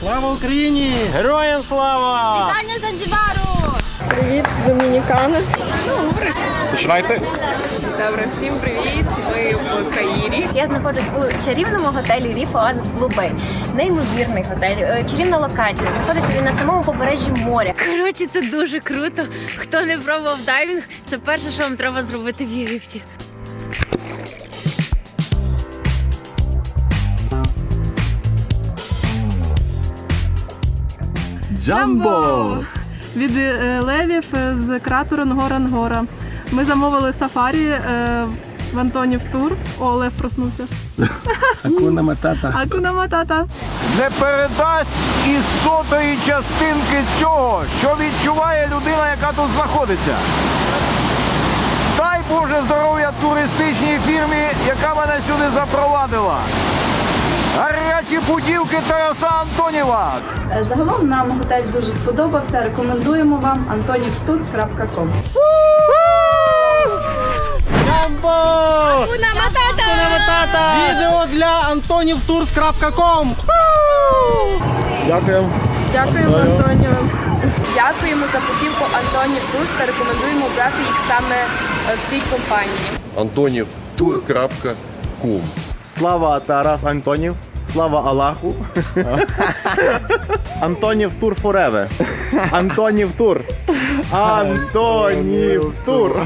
Слава Україні! Героям слава! Таня Занзібару! Привіт з Домінікани. Починайте. Добре, всім привіт. Ми в Каїрі. Я знаходжусь у чарівному готелі Reef Oasis Blue Bay. Неймовірний готель, е, чарівна локація. Знаходиться він на самому побережжі моря. Коротше, це дуже круто. Хто не пробував дайвінг, це перше, що вам треба зробити в Єгипті. Джамбо! Від е, левів е, з кратеру Нгора-Нгора. Ми замовили сафарі е, в Антонів тур. О, Лев проснувся. Акуна Матата. Акуна матата. не передасть і сотої частинки цього, що відчуває людина, яка тут знаходиться. Дай Боже здоров'я туристичній фірмі, яка мене сюди запровадила. Гарячі путівки Тараса Антоніва. Загалом нам готель дуже сподобався. Рекомендуємо вам antonivtour.com. Джамбо! Куна матата! Відео для antonivtours.com Дякую. Дякуємо, Антоніо. Дякуємо за путівку Антонів Туз та рекомендуємо брати їх саме е, в цій компанії. antonivtour.com Слава Тарас Антонів. Слава Аллаху. Антонів тур фореве. Антонів тур. Антонів тур.